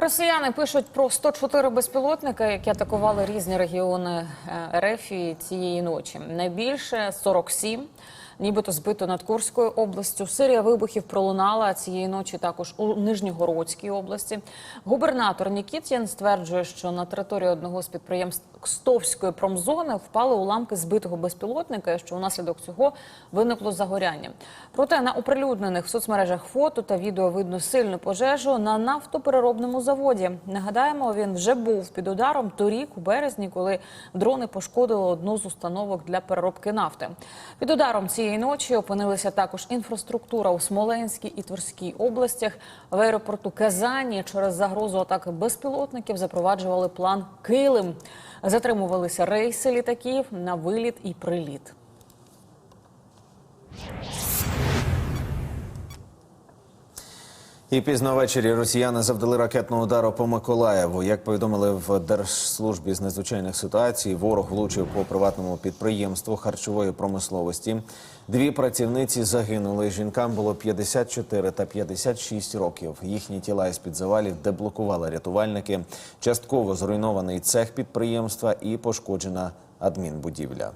Росіяни пишуть про 104 безпілотники, які атакували різні регіони е, РФ цієї ночі. Найбільше 47, нібито збито над Курською областю. Серія вибухів пролунала цієї ночі також у Нижньогородській області. Губернатор Нікітін стверджує, що на території одного з підприємств Кстовської промзони впали уламки збитого безпілотника, що внаслідок цього виникло загоряння. Проте на оприлюднених в соцмережах фото та відео видно сильну пожежу на нафтопереробному заводі. Нагадаємо, він вже був під ударом торік у березні, коли дрони пошкодили одну з установок для переробки нафти. Під ударом цієї ночі опинилися також інфраструктура у Смоленській і Тверській областях. В аеропорту Казані через загрозу атаки безпілотників запроваджували план Килим. Затримувалися рейси літаків на виліт і приліт. І пізно ввечері росіяни завдали ракетного удару по Миколаєву. Як повідомили в Держслужбі з надзвичайних ситуацій, ворог влучив по приватному підприємству харчової промисловості. Дві працівниці загинули. Жінкам було 54 та 56 років. Їхні тіла із під завалів деблокували рятувальники. Частково зруйнований цех підприємства і пошкоджена адмінбудівля.